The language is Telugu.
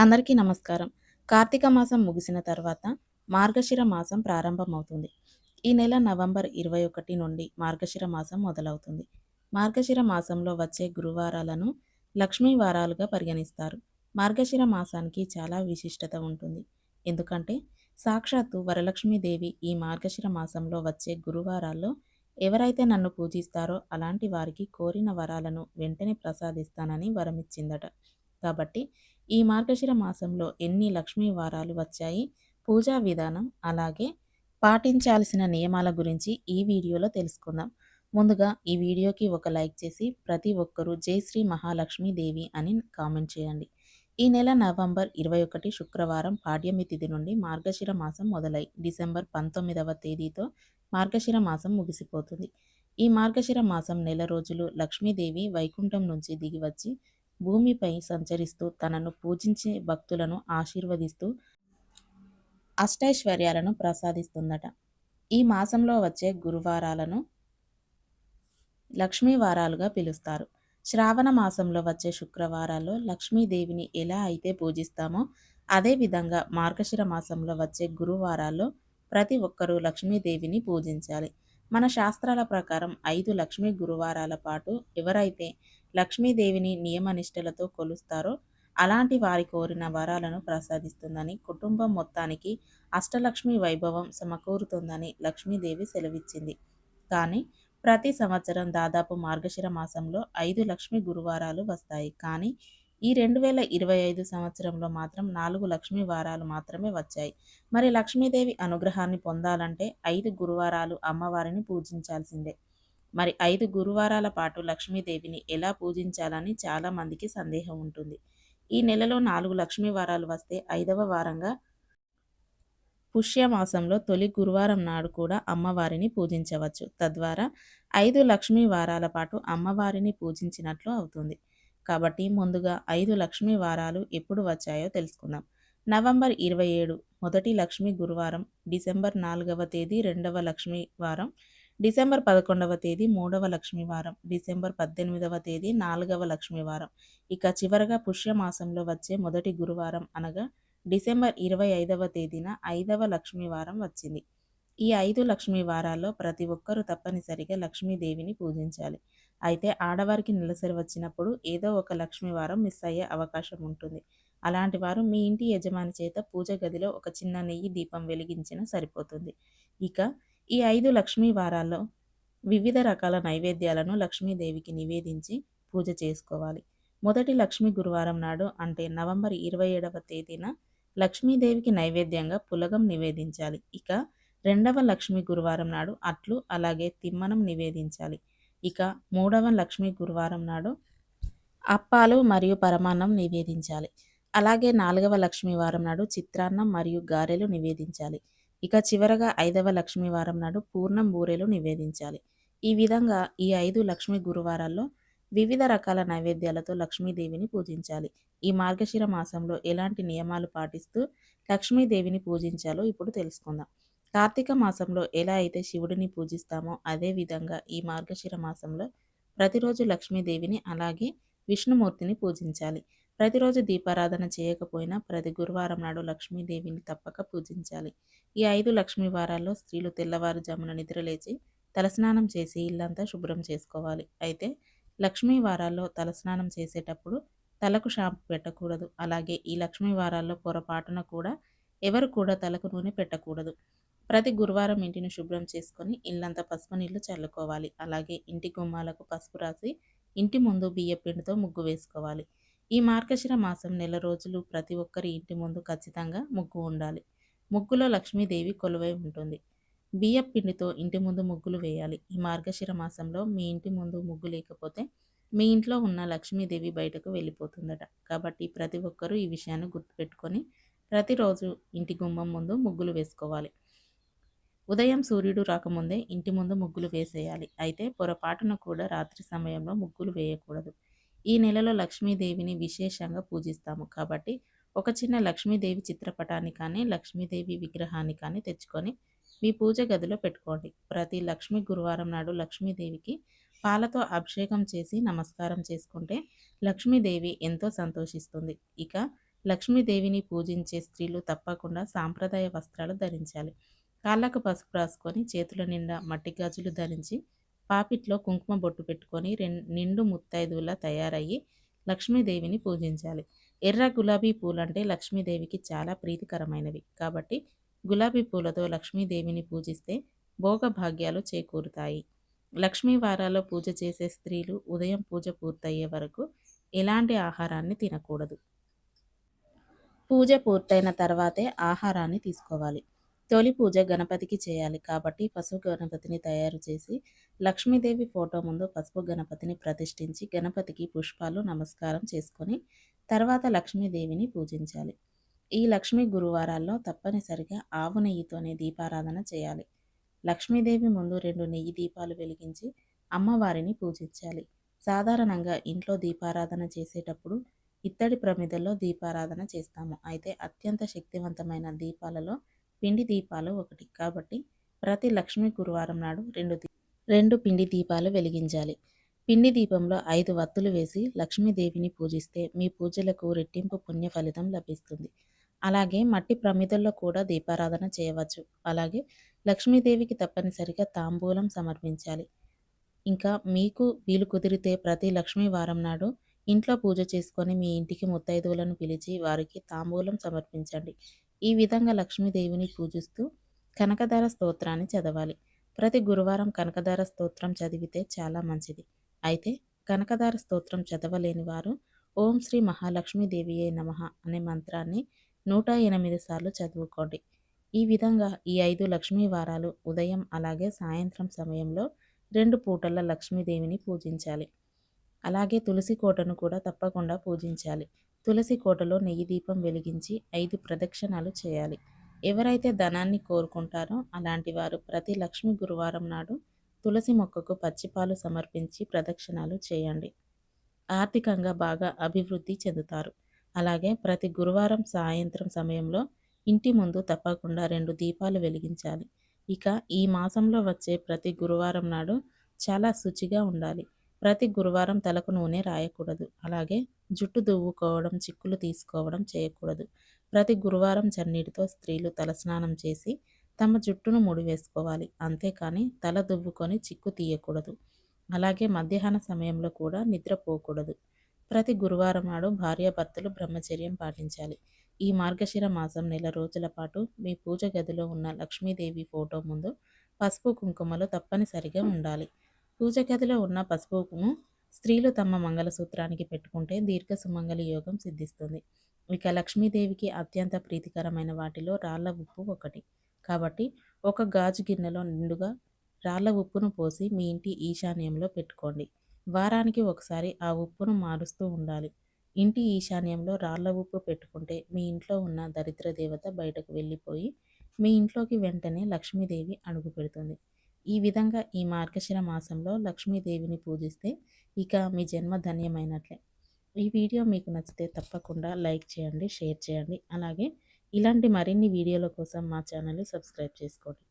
అందరికీ నమస్కారం. కార్తీక మాసం ముగిసిన తర్వాత మార్గశిర మాసం ప్రారంభమవుతుంది. ఈ నెల నవంబర్ ఇరవై ఒకటి నుండి మార్గశిర మాసం మొదలవుతుంది. మార్గశిర మాసంలో వచ్చే గురువారాలను లక్ష్మీ వారాలుగా పరిగణిస్తారు. మార్గశిర మాసానికి చాలా విశిష్టత ఉంటుంది. ఎందుకంటే సాక్షాత్తు వరలక్ష్మీదేవి ఈ మార్గశిర మాసంలో వచ్చే గురువారాల్లో ఎవరైతే నన్ను పూజిస్తారో అలాంటి వారికి కోరిన వరాలను వెంటనే ప్రసాదిస్తానని వరమిచ్చిందట. కాబట్టి ఈ మార్గశిర మాసంలో ఎన్ని లక్ష్మీ వారాలు వచ్చాయి? పూజా విధానం అలాగే పాటించాల్సిన నియమాల గురించి ఈ వీడియోలో తెలుసుకుందాం. ముందుగా ఈ వీడియోకి ఒక లైక్ చేసి ప్రతి ఒక్కరూ జై శ్రీ మహాలక్ష్మీ దేవి అని కామెంట్ చేయండి. ఈ నెల నవంబర్ ఇరవై ఒకటి శుక్రవారం పాడ్యమి తిథి నుండి మార్గశిర మాసం మొదలై డిసెంబర్ పంతొమ్మిదవ తేదీతో మార్గశిర మాసం ముగిసిపోతుంది. ఈ మార్గశిర మాసం నెల రోజులు లక్ష్మీదేవి వైకుంఠం నుంచి దిగివచ్చి భూమిపై సంచరిస్తూ తనను పూజించే భక్తులను ఆశీర్వదిస్తూ అష్టైశ్వర్యాలను ప్రసాదిస్తుందట. ఈ మాసంలో వచ్చే గురువారాలను లక్ష్మీ వారాలుగా పిలుస్తారు. శ్రావణ మాసంలో వచ్చే శుక్రవారాల్లో లక్ష్మీదేవిని ఎలా అయితే పూజిస్తామో అదేవిధంగా మార్గశిర మాసంలో వచ్చే గురువారాల్లో ప్రతి ఒక్కరూ లక్ష్మీదేవిని పూజించాలి. మన శాస్త్రాల ప్రకారం ఐదు లక్ష్మీ గురువారాల పాటు ఎవరైతే లక్ష్మీదేవిని నియమనిష్టలతో కొలుస్తారో అలాంటి వారి కోరిన వరాలను ప్రసాదిస్తుందని కుటుంబం మొత్తానికి అష్టలక్ష్మి వైభవం సమకూరుతుందని లక్ష్మీదేవి సెలవిచ్చింది. కానీ ప్రతి సంవత్సరం దాదాపు మార్గశిర మాసంలో ఐదు లక్ష్మీ గురువారాలు వస్తాయి. కానీ ఈ రెండు వేల ఇరవై ఐదు సంవత్సరంలో మాత్రం నాలుగు లక్ష్మీ వారాలు మాత్రమే వచ్చాయి. మరి లక్ష్మీదేవి అనుగ్రహాన్ని పొందాలంటే ఐదు గురువారాలు అమ్మవారిని పూజించాల్సిందే. మరి ఐదు గురువారాల పాటు లక్ష్మీదేవిని ఎలా పూజించాలని చాలామందికి సందేహం ఉంటుంది. ఈ నెలలో నాలుగు లక్ష్మీ వారాలు వస్తే ఐదవ వారంగా పుష్యమాసంలో తొలి గురువారం నాడు కూడా అమ్మవారిని పూజించవచ్చు. తద్వారా ఐదు లక్ష్మీ వారాల పాటు అమ్మవారిని పూజించినట్లు అవుతుంది. కాబట్టి ముందుగా ఐదు లక్ష్మీ వారాలు ఎప్పుడు వచ్చాయో తెలుసుకుందాం. నవంబర్ ఇరవై ఏడు మొదటి లక్ష్మీ గురువారం డిసెంబర్ నాలుగవ తేదీ రెండవ లక్ష్మీ వారం డిసెంబర్ పదకొండవ తేదీ మూడవ లక్ష్మీవారం డిసెంబర్ పద్దెనిమిదవ తేదీ నాలుగవ లక్ష్మీవారం ఇక చివరగా పుష్యమాసంలో వచ్చే మొదటి గురువారం అనగా డిసెంబర్ ఇరవై ఐదవ తేదీన ఐదవ లక్ష్మీవారం వచ్చింది. ఈ ఐదు లక్ష్మీ వారాల్లో ప్రతి ఒక్కరూ తప్పనిసరిగా లక్ష్మీదేవిని పూజించాలి. అయితే ఆడవారికి నెలసరి వచ్చినప్పుడు ఏదో ఒక లక్ష్మీ వారం మిస్ అయ్యే అవకాశం ఉంటుంది. అలాంటి వారు మీ ఇంటి యజమాని చేత పూజ గదిలో ఒక చిన్న నెయ్యి దీపం వెలిగించిన సరిపోతుంది. ఇక ఈ ఐదు లక్ష్మీ వారాల్లో వివిధ రకాల నైవేద్యాలను లక్ష్మీదేవికి నివేదించి పూజ చేసుకోవాలి. మొదటి లక్ష్మీ గురువారం నాడు అంటే నవంబర్ ఇరవై ఏడవ తేదీన లక్ష్మీదేవికి నైవేద్యంగా పులగం నివేదించాలి. ఇక రెండవ లక్ష్మీ గురువారం నాడు అట్లు అలాగే తిమ్మనం నివేదించాలి. ఇక మూడవ లక్ష్మీ గురువారం నాడు అప్పాలు మరియు పరమాన్నం నివేదించాలి. అలాగే నాలుగవ లక్ష్మీవారం నాడు చిత్రాన్నం మరియు గారెలు నివేదించాలి. ఇక చివరగా ఐదవ లక్ష్మీవారం నాడు పూర్ణం బూరెలు నివేదించాలి. ఈ విధంగా ఈ ఐదు లక్ష్మీ గురువారాల్లో వివిధ రకాల నైవేద్యాలతో లక్ష్మీదేవిని పూజించాలి. ఈ మార్గశిర మాసంలో ఎలాంటి నియమాలు పాటిస్తూ లక్ష్మీదేవిని పూజించాలో ఇప్పుడు తెలుసుకుందాం. కార్తీక మాసంలో ఎలా అయితే శివుడిని పూజిస్తామో అదే విధంగా ఈ మార్గశిర మాసంలో ప్రతిరోజు లక్ష్మీదేవిని అలాగే విష్ణుమూర్తిని పూజించాలి. ప్రతిరోజు దీపారాధన చేయకపోయినా ప్రతి గురువారం నాడు లక్ష్మీదేవిని తప్పక పూజించాలి. ఈ ఐదు లక్ష్మీ వారాల్లో స్త్రీలు తెల్లవారుజామున నిద్రలేచి తలస్నానం చేసి ఇల్లంతా శుభ్రం చేసుకోవాలి. అయితే లక్ష్మీ వారాల్లో తలస్నానం చేసేటప్పుడు తలకు షాంపు పెట్టకూడదు. అలాగే ఈ లక్ష్మీ వారాల్లో పొరపాటున కూడా ఎవరు కూడా తలకు నూనె పెట్టకూడదు. ప్రతి గురువారం ఇంటిని శుభ్రం చేసుకొని ఇల్లంతా పసుపు నీళ్ళు చల్లుకోవాలి. అలాగే ఇంటి గుమ్మాలకు పసుపు రాసి ఇంటి ముందు బియ్య పిండితో ముగ్గు వేసుకోవాలి. ఈ మార్గశిర మాసం నెల రోజులు ప్రతి ఒక్కరి ఇంటి ముందు ఖచ్చితంగా ముగ్గు ఉండాలి. ముగ్గులో లక్ష్మీదేవి కొలువై ఉంటుంది. బియ్యం పిండితో ఇంటి ముందు ముగ్గులు వేయాలి. ఈ మార్గశిర మాసంలో మీ ఇంటి ముందు ముగ్గు లేకపోతే మీ ఇంట్లో ఉన్న లక్ష్మీదేవి బయటకు వెళ్ళిపోతుందట. కాబట్టి ప్రతి ఒక్కరూ ఈ విషయాన్ని గుర్తుపెట్టుకొని ప్రతిరోజు ఇంటి గుమ్మం ముందు ముగ్గులు వేసుకోవాలి. ఉదయం సూర్యుడు రాకముందే ఇంటి ముందు ముగ్గులు వేసేయాలి. అయితే పొరపాటున కూడా రాత్రి సమయంలో ముగ్గులు వేయకూడదు. ఈ నెలలో లక్ష్మీదేవిని విశేషంగా పూజిస్తాము. కాబట్టి ఒక చిన్న లక్ష్మీదేవి చిత్రపటాన్ని కానీ లక్ష్మీదేవి విగ్రహాన్ని కానీ తెచ్చుకొని మీ పూజ గదిలో పెట్టుకోండి. ప్రతి లక్ష్మీ గురువారం నాడు లక్ష్మీదేవికి పాలతో అభిషేకం చేసి నమస్కారం చేసుకుంటే లక్ష్మీదేవి ఎంతో సంతోషిస్తుంది. ఇక లక్ష్మీదేవిని పూజించే స్త్రీలు తప్పకుండా సాంప్రదాయ వస్త్రాలు ధరించాలి. కాళ్ళకు పసుపు రాసుకొని చేతుల నిండా మట్టి గాజులు ధరించి పాపిట్లో కుంకుమ బొట్టు పెట్టుకొని రెండు నిండు ముత్తైదువులా తయారయ్యి లక్ష్మీదేవిని పూజించాలి. ఎర్ర గులాబీ పూలంటే లక్ష్మీదేవికి చాలా ప్రీతికరమైనవి. కాబట్టి గులాబీ పూలతో లక్ష్మీదేవిని పూజిస్తే భోగభాగ్యాలు చేకూరుతాయి. లక్ష్మీ వారాల్లో పూజ చేసే స్త్రీలు ఉదయం పూజ పూర్తయ్యే వరకు ఎలాంటి ఆహారాన్ని తినకూడదు. పూజ పూర్తయిన తర్వాతే ఆహారాన్ని తీసుకోవాలి. తొలి పూజ గణపతికి చేయాలి కాబట్టి పసుపు గణపతిని తయారు చేసి లక్ష్మీదేవి ఫోటో ముందు పసుపు గణపతిని ప్రతిష్ఠించి గణపతికి పుష్పాలు నమస్కారం చేసుకొని తర్వాత లక్ష్మీదేవిని పూజించాలి. ఈ లక్ష్మీ గురువారాల్లో తప్పనిసరిగా ఆవు నెయ్యితోనే దీపారాధన చేయాలి. లక్ష్మీదేవి ముందు రెండు నెయ్యి దీపాలు వెలిగించి అమ్మవారిని పూజించాలి. సాధారణంగా ఇంట్లో దీపారాధన చేసేటప్పుడు ఇత్తడి ప్రమిదల్లో దీపారాధన చేస్తాము. అయితే అత్యంత శక్తివంతమైన దీపాలలో పిండి దీపాలు ఒకటి. కాబట్టి ప్రతి లక్ష్మీ గురువారం నాడు రెండు రెండు పిండి దీపాలు వెలిగించాలి. పిండి దీపంలో ఐదు వత్తులు వేసి లక్ష్మీదేవిని పూజిస్తే మీ పూజలకు రెట్టింపు పుణ్య ఫలితం లభిస్తుంది. అలాగే మట్టి ప్రమిదల్లో కూడా దీపారాధన చేయవచ్చు. అలాగే లక్ష్మీదేవికి తప్పనిసరిగా తాంబూలం సమర్పించాలి. ఇంకా మీకు వీలు కుదిరితే ప్రతి లక్ష్మీ వారం నాడు ఇంట్లో పూజ చేసుకొని మీ ఇంటికి ముత్తైదువులను పిలిచి వారికి తాంబూలం సమర్పించండి. ఈ విధంగా లక్ష్మీదేవిని పూజిస్తూ కనకధార స్తోత్రాన్ని చదవాలి. ప్రతి గురువారం కనకధార స్తోత్రం చదివితే చాలా మంచిది. అయితే కనకధార స్తోత్రం చదవలేని వారు ఓం శ్రీ మహాలక్ష్మీదేవియే నమ అనే మంత్రాన్ని నూట ఎనిమిది సార్లు చదువుకోండి. ఈ విధంగా ఈ ఐదు లక్ష్మీ వారాలు ఉదయం అలాగే సాయంత్రం సమయంలో రెండు పూటల లక్ష్మీదేవిని పూజించాలి. అలాగే తులసి కోటను కూడా తప్పకుండా పూజించాలి. తులసి కోటలో నెయ్యి దీపం వెలిగించి ఐదు ప్రదక్షిణాలు చేయాలి. ఎవరైతే ధనాన్ని కోరుకుంటారో అలాంటి వారు ప్రతి లక్ష్మి గురువారం నాడు తులసి మొక్కకు పచ్చిపాలు సమర్పించి ప్రదక్షిణాలు చేయండి. ఆర్థికంగా బాగా అభివృద్ధి చెందుతారు. అలాగే ప్రతి గురువారం సాయంత్రం సమయంలో ఇంటి ముందు తప్పకుండా రెండు దీపాలు వెలిగించాలి. ఇక ఈ మాసంలో వచ్చే ప్రతి గురువారం నాడు చాలా శుచిగా ఉండాలి. ప్రతి గురువారం తలకు నూనె రాయకూడదు. అలాగే జుట్టు దువ్వుకోవడం చిక్కులు తీసుకోవడం చేయకూడదు. ప్రతి గురువారం చన్నీటితో స్త్రీలు తలస్నానం చేసి తమ జుట్టును ముడివేసుకోవాలి అంతేకాని తల దువ్వుకొని చిక్కు తీయకూడదు. అలాగే మధ్యాహ్న సమయంలో కూడా నిద్రపోకూడదు ప్రతి గురువారం నాడు భార్యాభర్తలు బ్రహ్మచర్యం పాటించాలి. ఈ మార్గశిర మాసం నెల రోజుల పాటు మీ పూజ గదిలో ఉన్న లక్ష్మీదేవి ఫోటో ముందు పసుపు కుంకుమలు తప్పనిసరిగా ఉండాలి. పూజ గదిలో ఉన్న పసుపును స్త్రీలు తమ మంగళసూత్రానికి పెట్టుకుంటే దీర్ఘ సుమంగళి యోగం సిద్ధిస్తుంది. ఇక లక్ష్మీదేవికి అత్యంత ప్రీతికరమైన వాటిలో రాళ్ళ ఉప్పు ఒకటి. కాబట్టి ఒక గాజు గిన్నెలో నిండుగా రాళ్ళ ఉప్పును పోసి మీ ఇంటి ఈశాన్యంలో పెట్టుకోండి. వారానికి ఒకసారి ఆ ఉప్పును మారుస్తూ ఉండాలి. ఇంటి ఈశాన్యంలో రాళ్ళ ఉప్పు పెట్టుకుంటే మీ ఇంట్లో ఉన్న దరిద్ర దేవత బయటకు వెళ్ళిపోయి మీ ఇంట్లోకి వెంటనే లక్ష్మీదేవి అడుగు పెడుతుంది. ఈ విధంగా ఈ మార్గశిర మాసంలో లక్ష్మీదేవిని పూజిస్తే ఇక మీ జన్మ ధన్యమైనట్లే. ఈ వీడియో మీకు నచ్చితే తప్పకుండా లైక్ చేయండి షేర్ చేయండి. అలాగే ఇలాంటి మరిన్ని వీడియోల కోసం మా ఛానల్ని సబ్స్క్రైబ్ చేసుకోండి.